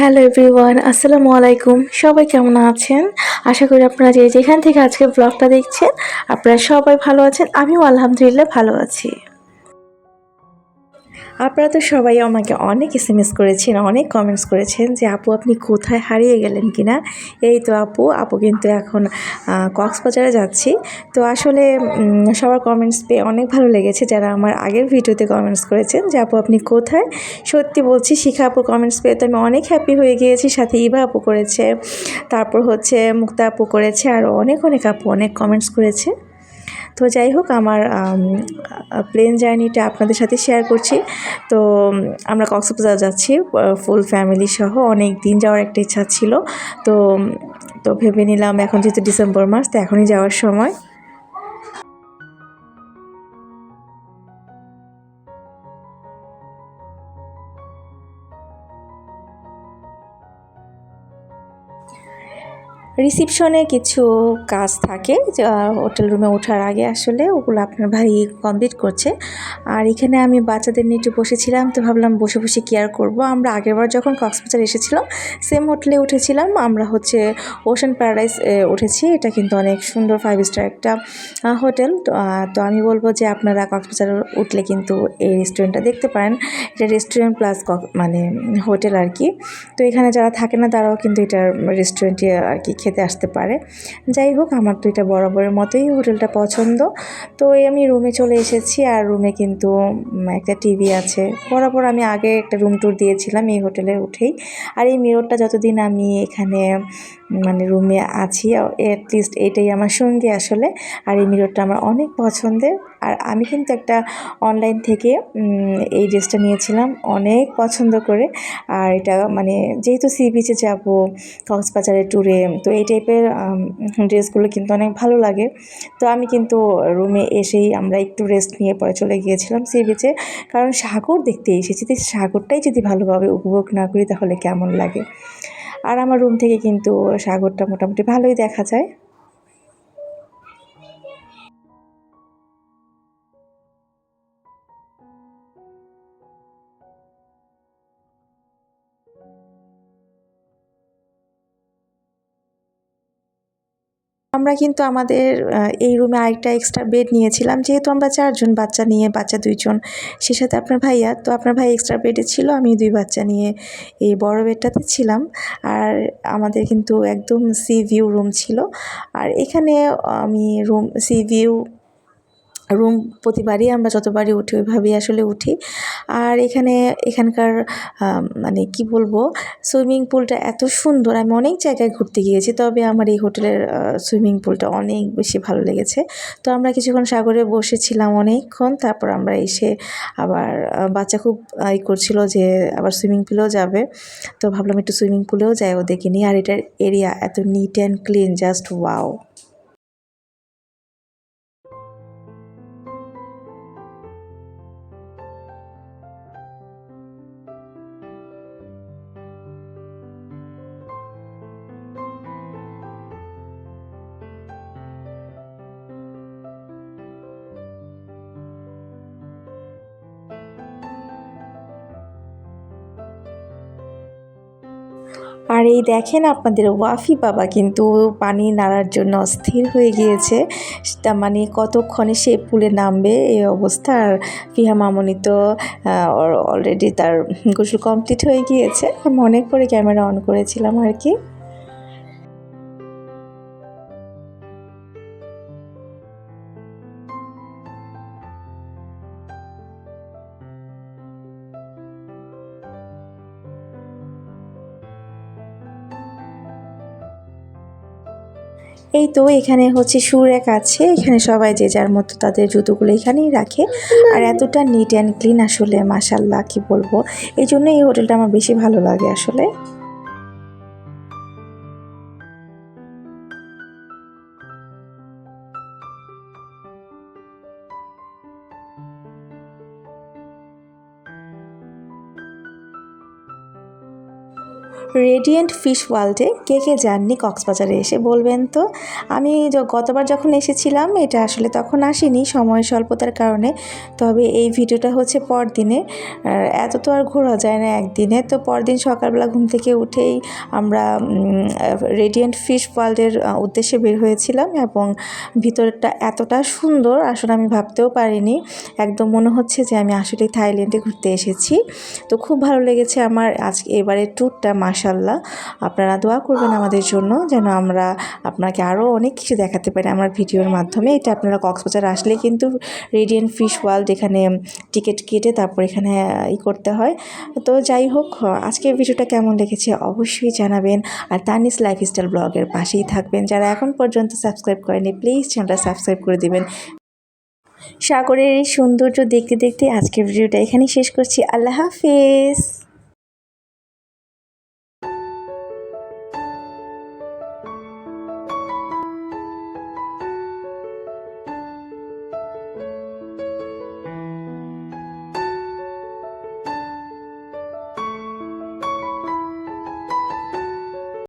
Hello everyone, আসসালামু আলাইকুম। সবাই কেমন আছেন? আশা করি আপনারা যে যেখান থেকে আজকে ব্লগটা দেখছেন, আপনারা সবাই ভালো আছেন। আমিও আলহামদুলিল্লাহ ভালো আছি। আপনারা তো সবাই আমাকে অনেক এস এম এস করেছেন, অনেক কমেন্টস করেছেন যে, আপু, আপনি কোথায় হারিয়ে গেলেন কিনা? এই তো আপু আপু কিন্তু এখন কক্সবাজারে যাচ্ছি। তো আসলে সবার কমেন্টস পেয়ে অনেক ভালো লেগেছে যারা আমার আগের ভিডিওতে কমেন্টস করেছেন যে, আপু, আপনি কোথায়? সত্যি বলছি, শিখা আপুর কমেন্টস পেয়ে তো আমি অনেক হ্যাপি হয়ে গিয়েছি, সাথে ইভা আপু করেছে, তারপর হচ্ছে মুক্তা আপু করেছে, আর অনেক অনেক আপু অনেক কমেন্টস করেছে। তো যাই হোক, আমার প্লেন জার্নিটা আপনাদের সাথে শেয়ার করছি। তো আমরা কক্সবাজার যাচ্ছি ফুল ফ্যামিলি সহ, অনেক দিন যাওয়ার একটা ইচ্ছা ছিল। তো তো ভেবে নিলাম, এখন যেহেতু ডিসেম্বর মাস, তো এখনই যাওয়ার সময়। রিসিপশনে কিছু কাজ থাকে হোটেল রুমে ওঠার আগে আসলে ওগুলো আপনার ভাই কমপ্লিট করছে। আর এখানে আমি বাচ্চাদের নিয়ে একটু বসেছিলাম, তো ভাবলাম বসে বসে কেয়ার করব? আমরা আগেরবার যখন কক্সবাজার এসেছিলাম সেম হোটেলে উঠেছিলাম। আমরা হচ্ছে ওশান প্যারাডাইস উঠেছি। এটা কিন্তু অনেক সুন্দর ফাইভ স্টার একটা হোটেল তো তো আমি বলব যে আপনারা কক্সবাজার উঠলে কিন্তু এই রেস্টুরেন্টটা দেখতে পারেন। এটা রেস্টুরেন্ট প্লাস মানে হোটেল আর কি। তো এখানে যারা থাকে না, তারাও কিন্তু এটার রেস্টুরেন্টে আর কি খেতে আসতে পারে। যাই হোক, আমার তো এটা বরাবরের মতোই হোটেলটা পছন্দ। তো এই আমি রুমে চলে এসেছি আর রুমে কিন্তু একটা টিভি আছে। বরাবর আমি আগে একটা রুম ট্যুর দিয়েছিলাম এই হোটেলে উঠেই। আর এই মিররটা যতদিন আমি এখানে মানে রুমে আছি অ্যাটলিস্ট এটাই আমার সঙ্গী আসলে। আর এই মিররটা আমার অনেক পছন্দের। আর আমি কিন্তু একটা অনলাইন থেকে এই ড্রেসটা নিয়েছিলাম। অনেক পছন্দ করে। আর এটা মানে যেহেতু সি বিচে যাব, কক্সবাজারের ট্যুরে তো এই টাইপের ড্রেসগুলো কিন্তু অনেক ভালো লাগে। তো আমি কিন্তু রুমে এসেই আমরা একটু রেস্ট নিয়ে পরে চলে গিয়েছিলাম সি বিচে কারণ সাগর দেখতে এসেছি। তো সাগরটাই যদি ভালোভাবে উপভোগ না করি তাহলে কেমন লাগে? আর আমার রুম থেকে কিন্তু সাগরটা মোটামুটি ভালোই দেখা যায়। আমরা কিন্তু আমাদের এই রুমে আরেকটা এক্সট্রা বেড নিয়েছিলাম। যেহেতু আমরা চারজন, বাচ্চা নিয়ে, বাচ্চা দুইজন, সে সাথে আপনার ভাইয়া, তো আপনার ভাই এক্সট্রা বেডে ছিল আমি দুই বাচ্চা নিয়ে এই বড় বেডটাতে ছিলাম। আর আমাদের কিন্তু একদম সি ভিউ রুম ছিল। আর এখানে আমি রুম সি ভিউ রুম প্রতিবারই আমরা যতবারই উঠি, ওইভাবেই আসলে উঠি। আর এখানে, এখানকার মানে কি বলব, সুইমিং পুলটা এত সুন্দর, আমি অনেক জায়গায় ঘুরতে গিয়েছি, তবে আমার এই হোটেলের সুইমিং পুলটা অনেক বেশি ভালো লেগেছে। তো আমরা কিছুক্ষণ সাগরে বসেছিলাম অনেকক্ষণ, তারপর আমরা এসে আবার বাচ্চা খুব ই করছিল যে আবার সুইমিং পুলেও যাবে। তো ভাবলাম একটু সুইমিং পুলেও যাই ওদেরকে নিয়ে, আর এটার এরিয়া এত neat and clean just wow আর এই দেখেন আপনাদের ওয়াফি বাবা কিন্তু পানি নাড়ার জন্য অস্থির হয়ে গিয়েছে। তা মানে কতক্ষণে সে পুলে নামবে এই অবস্থা? আর ফিহা মামনি তো অলরেডি তার গোসল কমপ্লিট হয়ে গিয়েছে। আমি অনেক পরে ক্যামেরা অন করেছিলাম আর কি। এই তো এখানে হচ্ছে সুর এক আছে, এখানে সবাই যে যার মতো তাদের জুতোগুলো এখানেই রাখে। আর এতটা নিট অ্যান্ড ক্লিন আসলে মাসাল্লাহ কি বলব? এই জন্য এই হোটেলটা আমার বেশি ভালো লাগে আসলে। রেডিয়েন্ট ফিশ ওয়ার্ল্ডে কে কে যাননি কক্সবাজারে এসে বলবেন তো? আমি গতবার যখন এসেছিলাম, এটা আসলে তখন আসিনি, সময় স্বল্পতার কারণে। তবে এই ভিডিওটা হচ্ছে পরদিনে। এত তো আর ঘোরা যায় না একদিনে। তো পরদিন সকালবেলা ঘুম থেকে উঠেই আমরা রেডিয়েন্ট ফিশ ওয়ার্ল্ডের উদ্দেশ্যে বের হয়েছিলাম এবং ভিতরটা এতটা সুন্দর আসলে আমি ভাবতেও পারিনি। একদম মনে হচ্ছে যে আমি আসলে থাইল্যান্ডে ঘুরতে এসেছি। তো খুব ভালো লেগেছে আমার আজকে এবারের ট্যুরটা মাসাল্লাহ আপনারা দোয়া করবেন আমাদের জন্য যেন আমরা আপনাকে আরও অনেক কিছু দেখাতে পারি আমার ভিডিওর মাধ্যমে। এটা আপনারা কক্সবাজার আসলে কিন্তু রেডিয়েন্ট ফিশ ওয়ার্ল্ড এখানে টিকিট কেটে তারপর এখানে ই করতে হয়। তো যাই হোক, আজকের ভিডিওটা কেমন লেগেছে অবশ্যই জানাবেন। আর তানিস লাইফস্টাইল ব্লগের পাশেই থাকবেন। যারা এখন পর্যন্ত সাবস্ক্রাইব করেনি প্লিজ চ্যানেলটা সাবস্ক্রাইব করে দেবেন। সাগরের এই সৌন্দর্য দেখতে দেখতে আজকের ভিডিওটা এখানেই শেষ করছি। আল্লাহ হাফিজ।